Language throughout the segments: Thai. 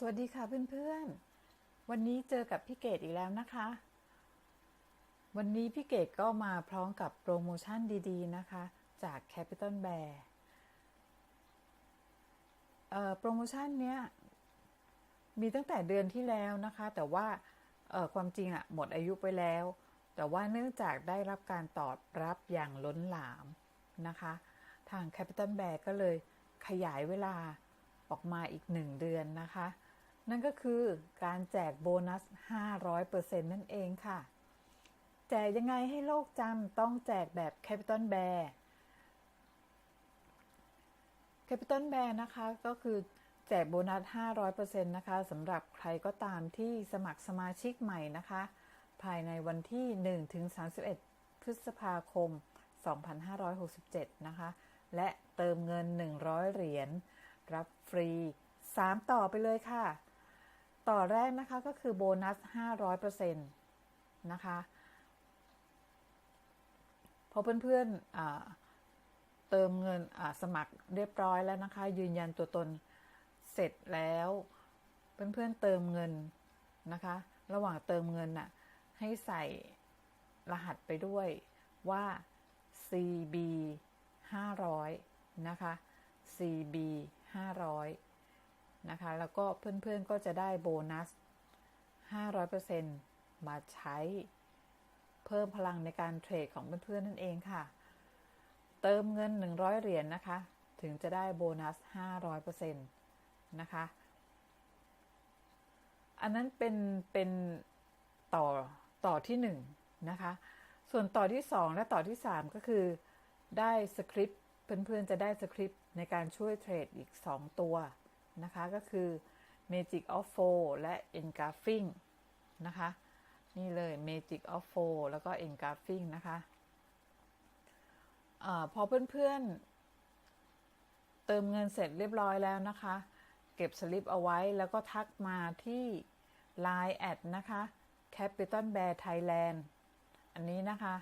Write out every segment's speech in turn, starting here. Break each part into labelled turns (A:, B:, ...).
A: สวัสดีค่ะเพื่อนๆ วันนี้เจอกับพี่เกดอีกแล้วนะคะ วันนี้พี่เกดก็มาพร้อมกับโปรโมชั่นดีๆนะคะ จาก Capital Bear เอ่อโปรโมชั่นเนี้ยมีตั้งแต่เดือนที่แล้วนะคะ แต่ว่าเอ่อความจริงอะหมดอายุไปแล้ว แต่ว่าเนื่องจากได้รับการตอบรับอย่างล้นหลามนะคะ ทาง Capital Bear ก็เลยขยายเวลาออกมาอีกหนึ่งเดือนนะคะ นั่นก็คือการแจกโบนัส 500%นั่นเองค่ะ แจกยังไงให้โลกจำต้องแจกแบบ Capital Bear Capital Bear นะคะก็คือแจกโบนัส 500%นะคะสำหรับใครก็ตามที่สมัครสมาชิกใหม่นะคะ ภายในวันที่ 1-31 พฤษภาคม 2567 นะคะ และเติมเงิน 100 เหรียญ รับฟรี 3 ต่อไปเลยค่ะ ต่อแรกนะคะก็คือโบนัส 500%นะคะพอเพื่อนๆอ่าเติมเงินสมัครเรียบร้อยแล้วนะคะ ยืนยันตัวตนเสร็จแล้ว เพื่อนๆเติมเงินนะคะ ระหว่างเติมเงินน่ะให้ใส่รหัสไปด้วยว่า CB 500นะคะ CB 500 นะคะ แล้วก็เพื่อนๆก็จะได้โบนัส 500%มาใช้เพิ่มพลังในการเทรดของเพื่อนๆนั่นเองค่ะ เติมเงิน 100 เหรียญนนะคะ ถึงจะได้โบนัส 500%นะคะ อันนั้นเป็นเป็นต่อต่อที่1นนะคะ ส่วนต่อที่ 2 และต่อที่ 3 ก็คือได้สคริปต์เพื่อนๆจะได้สคริปต์ในการช่วยเทรดอีก 2 ตัว นะคะ ก็คือ Magic of Four และ Engulfing นะคะ นี่เลย Magic of Four แล้วก็ Engulfing นะคะอาพอเพื่อนๆ เติมเงินเสร็จเรียบร้อยแล้วนะคะ เก็บสลิปเอาไว้แล้วก็ทักมาที่ Line แอดนะคะ Capital Bear Thailand อันนี้นะคะ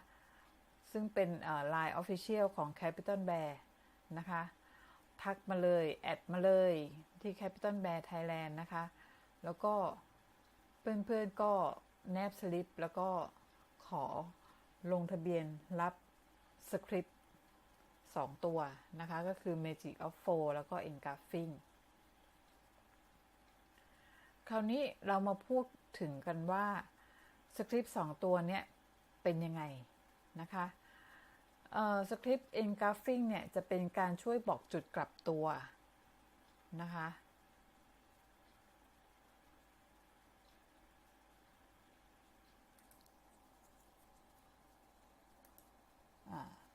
A: ซึ่งเป็น Line Official ของ Capital Bear นะคะ ทักมาเลย แอดมาเลย ที่ Capital Bear Thailand นะคะ แล้วก็เพื่อนๆก็แนบสลิป แล้วก็ขอลงทะเบียนรับสคริปต์2ตัวนะคะ ก็คือ Magic of Four แล้วก็ Engulfing คราวนี้เรามาพูดถึงกันว่าสคริปต์2ตัวเนี้ยเป็นยังไงนะคะสคริปต์ engulfing เนี่ยจะเป็นการช่วยบอกจุดกลับตัว นะคะ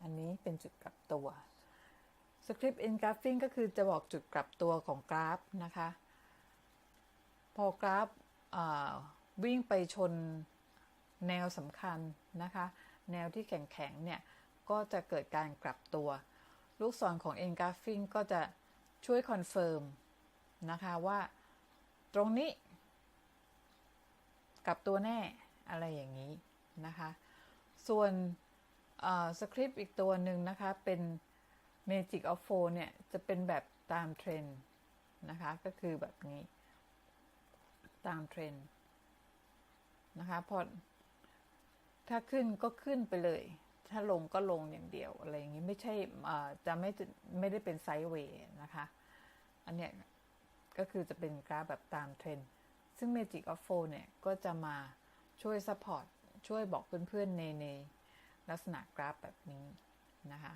A: อันนี้เป็นจุดกลับตัวสคริปต์ engulfing ก็คือจะบอกจุดกลับตัวของกราฟนะคะ พอกราฟวิ่งไปชนแนวสำคัญนะคะ แนวที่แข็งๆเนี่ย ก็จะเกิดการกลับตัว ลูกศรของ engulfing ก็จะ ช่วยคอนเฟิร์มนะคะว่าตรงนี้ กับตัวแน่อะไรอย่างนี้นะคะ ส่วนสคริปต์อีกตัวหนึ่งนะคะ เป็น Magic of Four เนี่ย จะเป็นแบบตามเทรนด์นะคะ ก็คือแบบนี้ ตามเทรนด์นะคะ พอ ถ้าขึ้นก็ขึ้นไปเลย ถ้าลงก็ลงอย่างเดียวอะไรอย่างนี้ไม่ใช่จะไม่ไม่ได้เป็นไซด์เวย์นะคะ อันเนี้ยก็คือจะเป็นกราฟแบบตามเทรนด์ซึ่ง Magic of Four เนี่ย ก็จะมาช่วยซัพพอร์ตช่วยบอกเพื่อนๆในในลักษณะกราฟแบบนี้นะคะ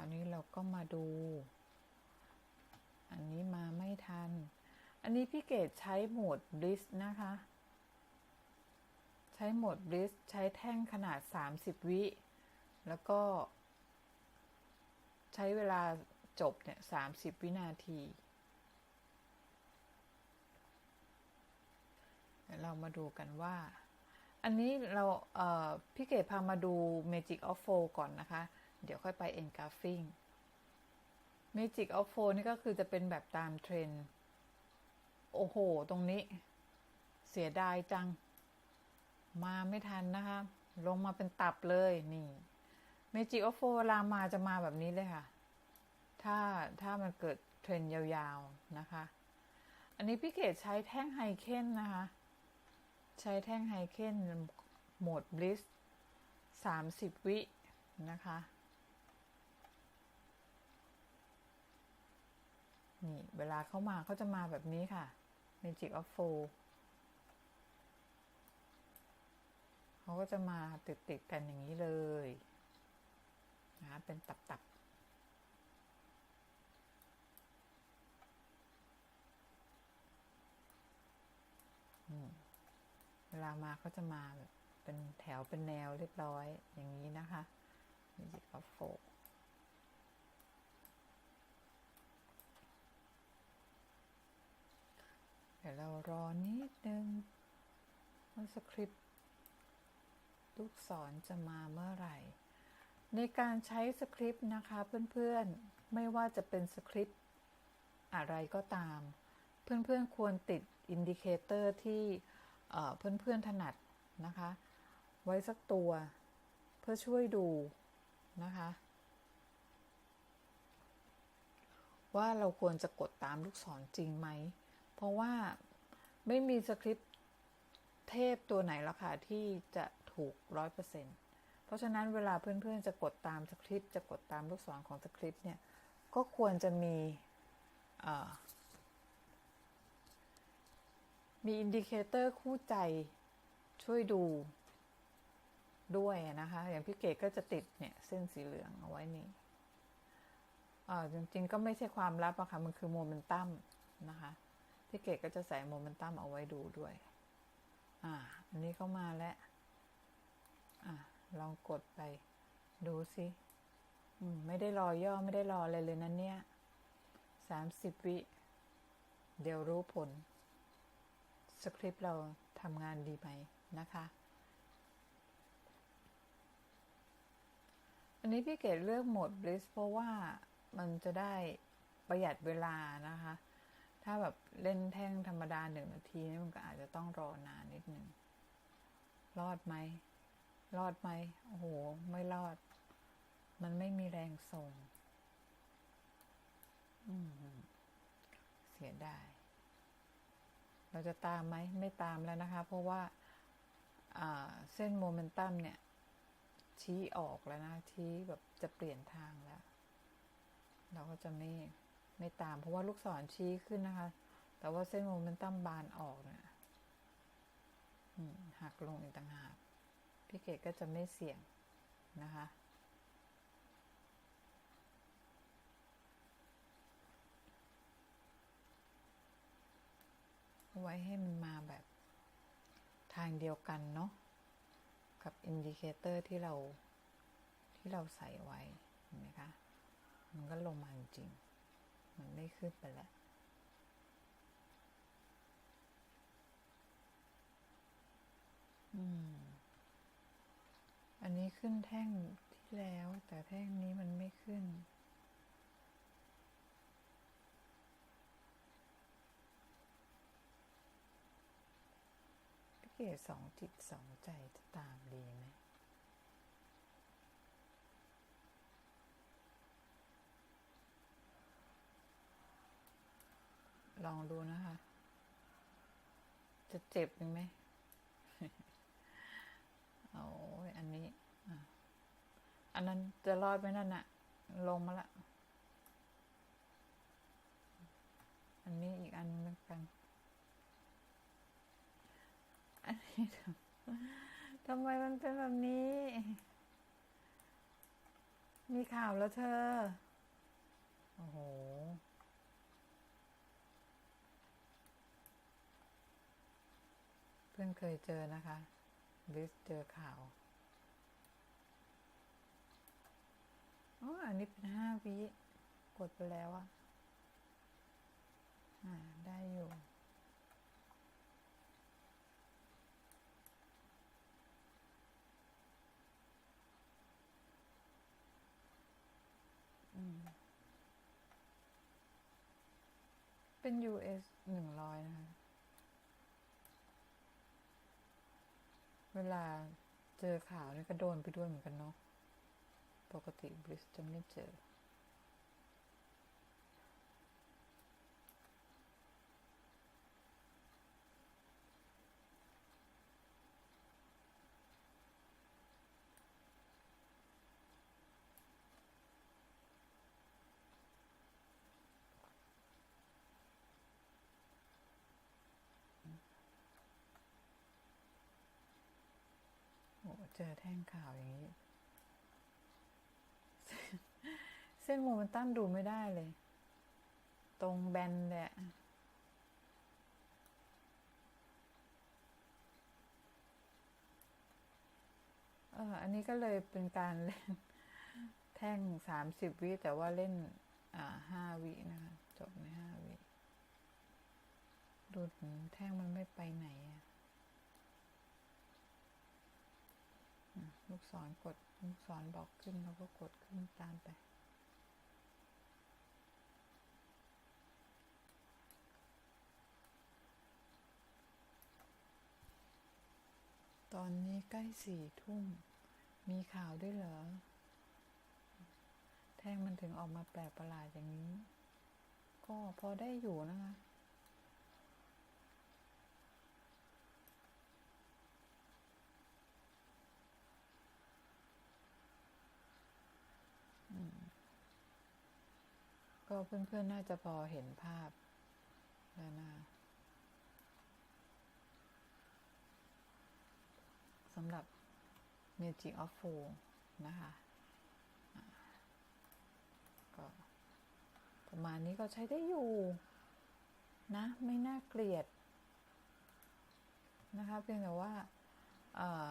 A: าวนี้เราก็มาดู อันนี้มาไม่ทัน อันนี้พี่เกดใช้โหมดบลิสนะคะ ใช้โหมดบลิสใช้แท่งขนาด 30 วิ แล้วก็ ใช้เวลาจบเนี่ย30วินาทีเดี๋ยวเรามาดูกันว่า อันนี้เราเพี่เกดพามาดู Magic of f o ก่อนนะคะ เดี๋ยวค่อยไป Engulfing Magic of Four นี่ก็คือจะเป็นแบบตามเทรน โอ้โห ตรงนี้ เสียดายจัง มาไม่ทันนะคะ ลงมาเป็นตับเลยนี่เมจิโอโฟเวลามาจะมาแบบนี้เลยค่ะ ถ้าถ้ามันเกิดเทรนยาวๆนะคะ อันนี้พี่เกดใช้แท่งไฮเคนนะคะ ใช้แท่งไฮเคนโหมดบลิสสามสิบวินะคะ นี่ เวลาเข้ามาเขาจะมาแบบนี้ค่ะ Magic of Four เขาก็จะมาติดติดกันอย่างนี้เลยนะเป็นตับๆอืมเวลามาเขาจะมาแบบเป็นแถวเป็นแนวเรียบร้อยอย่างนี้นะคะ Magic of Four เดี๋ยวเรารอนิดนึงว่าสคริปต์ลูกศรจะมาเมื่อไหร่ ในการใช้สคริปต์นะคะเพื่อนๆ ไม่ว่าจะเป็นสคริปต์อะไรก็ตาม เพื่อนๆควรติดอินดิเคเตอร์ที่เอ่อเพื่อนๆถนัดนะคะ ไว้สักตัวเพื่อช่วยดูนะคะ ว่าเราควรจะกดตามลูกศรจริงไหม เพราะว่าไม่มีสคริปต์เทพตัวไหนละค่ะที่จะถูกร้อยเปอร์เซ็นต์เพราะฉะนั้นเวลาเพื่อนๆจะกดตามสคริปต์จะกดตามลูกศรของสคริปต์เนี่ย ก็ควรจะมีมีอินดิเคเตอร์คู่ใจช่วยดูด้วยนะคะ อย่างพี่เกดก็จะติดเนี่ยเส้นสีเหลืองเอาไว้นี่จริงๆก็ไม่ใช่ความลับอะค่ะ มันคือโมเมนตัมนะคะ พี่เกดก็จะใส่โมเมนตัมเอาไว้ดูด้วย อ่า อันนี้เข้ามาแล้ว อ่าลองกดไปดูสิอืมไม่ได้รอย่อไม่ได้รออะไรเลยนะเนี่ยสามสิบวิ เดี๋ยวรู้ผล สคริปต์เราทำงานดีไหมนะคะ อันนี้พี่เกดเลือกโหมด Bliss เพราะว่ามันจะได้ประหยัดเวลานะคะ ถ้าแบบเล่นแท่งธรรมดาหนึ่งนาทีนี่มันก็อาจจะต้องรอนานนิดหนึ่ง รอดไหม รอดไหม โอ้โห ไม่รอด มันไม่มีแรงส่ง อืม เสียดาย เราจะตามไหม ไม่ตามแล้วนะคะ เพราะว่าเส้นโมเมนตัมเนี่ย ชี้ออกแล้วนะ ชี้แบบจะเปลี่ยนทางแล้ว เราก็จะไม่ ไม่ตาม เพราะว่าลูกศรชี้ขึ้นนะคะ แต่ว่าเส้นโมเมนตัมบานออกเนี่ยหักลงอีกต่างหากพี่เกดก็จะไม่เสี่ยงนะคะไว้ให้มันมาแบบทางเดียวกันเนาะกับอินดิเคเตอร์ที่เราที่เราใส่ไว้เห็นไหมคะ มันก็ลงมาจริง มันไม่ขึ้นไปแล้ว อืม อันนี้ขึ้นแท่งที่แล้ว แต่แท่งนี้มันไม่ขึ้นพี่เกดสองจิตสองใจจะตามดีไหม องดูนะคะ จะเจ็บไหมโอ้ยอันนี้อะอันนั้นจะรอดไหมนั่นน่ะลงมาละ อันนี้อีกอันนึงแล้วกันอันนี้ทำทำไมมันเป็นแบบนี้ มีข่าวแล้วเธอ โอ้โห เพิ่งเคยเจอนะคะลิสเจอข่าวอ๋ออันนี้เป็นห้าวิกดไปแล้วอะอ่า ได้อยู่เป็น US หนึ่งร้อยนะคะ เวลาเจอข่าวนี่ก็โดนไปด้วยเหมือนกันเนาะ ปกติบริสจะไม่เจอ โอ้ เจอแท่งข่าวอย่างนี้ เส้นโมเมนตัมดูไม่ได้เลย ตรงแบนเลยอะเอออันนี้ก็เลยเป็นการเล่น แท่งสามสิบวิแต่ว่าเล่น อ่าห้าวินะคะ จบในห้าวิดูแท่งมันไม่ไปไหนอะ ลูกศรกดลูกศรบอกขึ้นเราก็กดขึ้นตามไป ตอนนี้ใกล้สี่ทุ่ม มีข่าวด้วยเหรอ แท่งมันถึงออกมาแปลกประหลาดอย่างนี้ ก็พอได้อยู่นะคะ ก็เพื่อนๆ น่าจะพอเห็นภาพแล้วนะสำหรับ Magic of Four นะคะก็ประมาณนี้ก็ใช้ได้อยู่ นะ ไม่น่าเกลียด นะคะ เพียงแต่ว่า เออ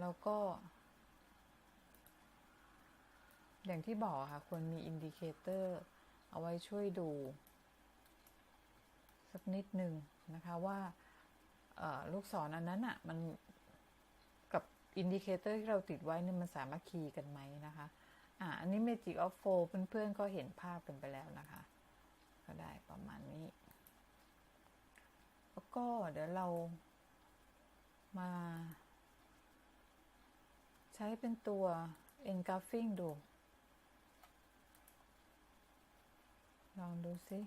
A: แล้วก็ อย่างที่บอกค่ะควรมีอินดิเคเตอร์เอาไว้ช่วยดู สักนิดหนึ่งนะคะว่าลูกศรอันนั้นอะมันกับอินดิเคเตอร์ที่เราติดไว้เนี่ยมันสามารถคีกันไหมนะคะอ่าอันนี้ Magic of f o เพื่อนๆก็เห็นภาพกันไปแล้วนะคะ ก็ได้ประมาณนี้ แล้วก็เดี๋ยวเรามา ใช้เป็นตัว engulfing ดู ลองดูซิ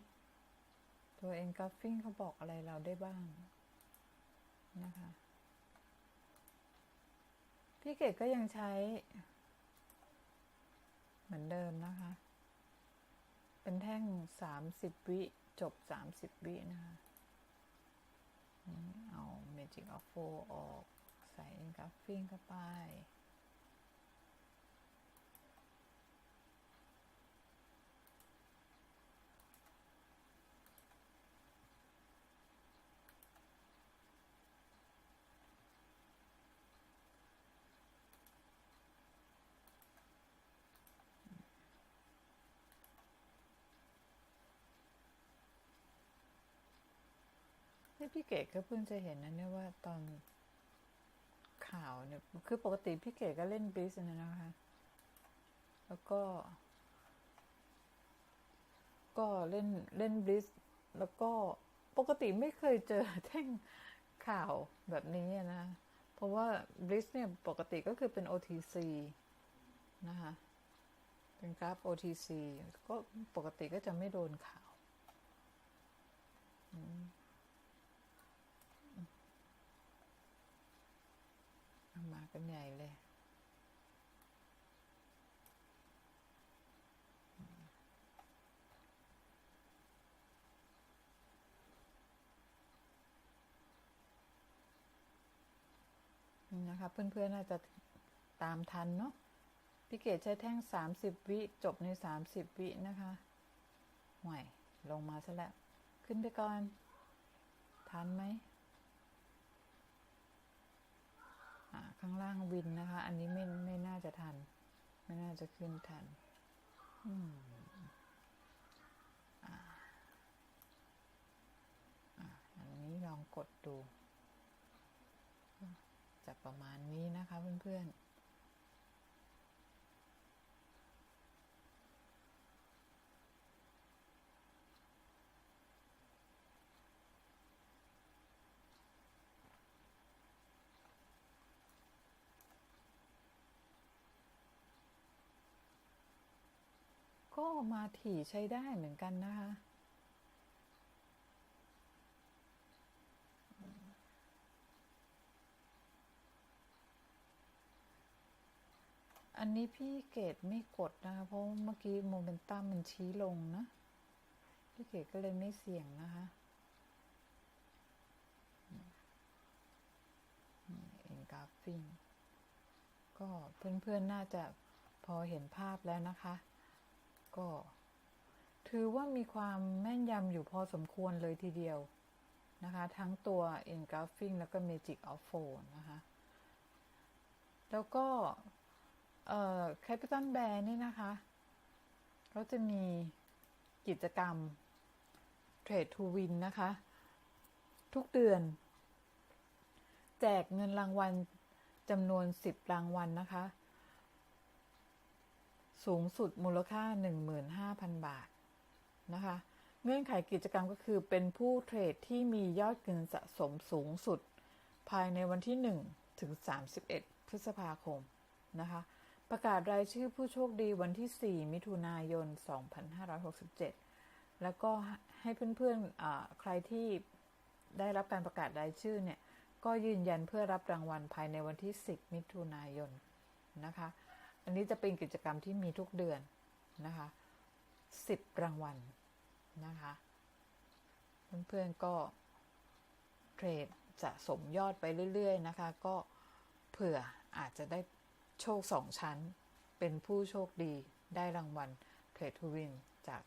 A: ตัว engulfing เขาบอกอะไรเราได้บ้าง นะคะ พี่เกดก็ยังใช้ เหมือนเดิมนะคะ เป็นแท่ง 30 วิ จบ 30 วินะคะเอา Magic of Four ออก ใส่ engulfing เข้าไป นี่พี่เก๋ก็เพิ่งจะเห็นนะเนี่ยว่าตอนข่าวเนี่ย คือปกติพี่เก๋ก็เล่นบลิสนะนะคะ แล้วก็ ก็เล่นเล่นบลิสแล้วก็ปกติไม่เคยเจอแท่งข่าวแบบนี้นะ เพราะว่าบลิสเนี่ยปกติก็คือเป็น OTC นะคะเป็นกราฟ OTC ก็ปกติก็จะไม่โดนข่าวม มากันใหญ่เลย นะคะ เพื่อนๆน่าจะตามทันเนาะพี่เกดใช้แท่ง 30 วิ จบใน 30 วิ นะคะห่วยลงมาซะแล้ว ขึ้นไปก่อน ทันไหม ข้างล่างวินนะคะ อันนี้ไม่ไม่น่าจะทัน ไม่น่าจะขึ้นทัน อืมอ่าอันนี้ลองกดดูจะประมาณนี้นะคะเพื่อนๆ ก็มาถี่ใช้ได้เหมือนกันนะคะ อันนี้พี่เกดไม่กดนะคะ เพราะเมื่อกี้โมเมนตัมมันชี้ลงนะ พี่เกดก็เลยไม่เสี่ยงนะคะเอ็นกราฟิงก็เพื่อนๆน่าจะพอเห็นภาพแล้วนะคะ ก็ ถือว่ามีความแม่นยำอยู่พอสมควรเลยทีเดียวนะคะ ทั้งตัว Engulfing แล้วก็ Magic of Four นะคะ แล้วก็ เอ่อ Capital Bear นี่นะคะเขาจะมีกิจกรรม Trade to Win นะคะ ทุกเดือน แจกเงินรางวัลจำนวน 10 รางวัลนะคะ สูงสุดมูลค่า 15,000 บาทนะคะ เงื่อนไขกิจกรรมก็คือเป็นผู้เทรดที่มียอดเงินสะสมสูงสุด ภายในวันที่ 1 ถึง 31 พฤษภาคมนะคะ ประกาศรายชื่อผู้โชคดีวันที่ 4 มิถุนายน 2567 แล้วก็ให้เพื่อนๆใครที่ได้รับการประกาศรายชื่อเนี่ย ก็ยืนยันเพื่อรับรางวัลภายในวันที่ 10 มิถุนายนนะคะ อันนี้จะเป็นกิจกรรมที่มีทุกเดือนนะคะ10รางวัลนะคะเพื่อนๆก็เทรดสะสมยอดไปเรื่อยๆนะคะ ก็เผื่ออาจจะได้โชคสองชั้น เป็นผู้โชคดีได้รางวัลเทรดทูวินจาก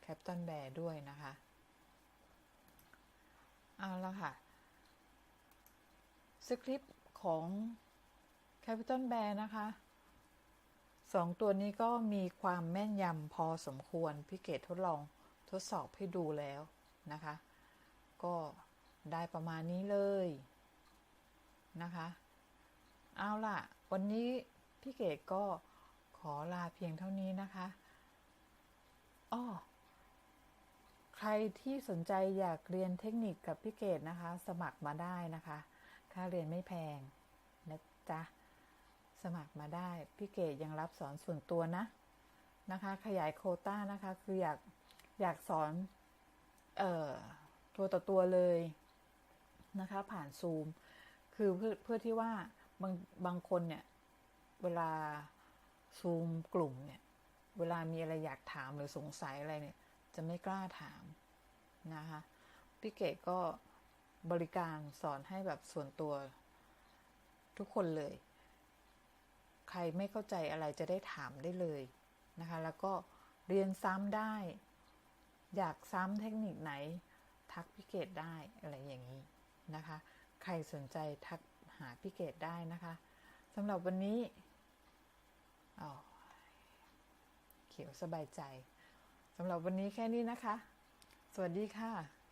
A: แคปตันแบร์ด้วยนะคะ เอาละค่ะ สคริปต์ของ Capital Bear นะคะ สองตัวนี้ก็มีความแม่นยำพอสมควรพี่เกดทดลองทดสอบให้ดูแล้วนะคะ ก็ได้ประมาณนี้เลยนะคะ เอาล่ะ วันนี้พี่เกดก็ขอลาเพียงเท่านี้นะคะอ้อใครที่สนใจอยากเรียนเทคนิคกับพี่เกดนะคะ สมัครมาได้นะคะ ค่าเรียนไม่แพงนะจ๊ะ สมัครมาได้ พี่เกดยังรับสอนส่วนตัวนะนะคะ ขยายโคต้านะคะ คืออยากอยากสอน เอ่อ ตัวต่อตัวเลยนะคะ ผ่านซูม คือเพื่อเพื่อที่ว่าบางบางคนเนี่ย เวลาซูมกลุ่มเนี่ย เวลามีอะไรอยากถามหรือสงสัยอะไรเนี่ย จะไม่กล้าถามนะคะพี่เกดก็บริการสอนให้แบบส่วนตัวทุกคนเลย รไม่เข้าใจอะไรจะได้ถามได้เลยนะคะ แล้วก็เรียนซ้ำได้ อยากซ้ำเทคนิคไหน ทักพี่เกดได้อะไรอย่างนี้นะคะ ใครสนใจทักหาพี่เกดได้นะคะสำหรับวันนี้อ๋อเขียวสบายใจสำหรับวันนี้แค่นี้นะคะ สวัสดีค่ะ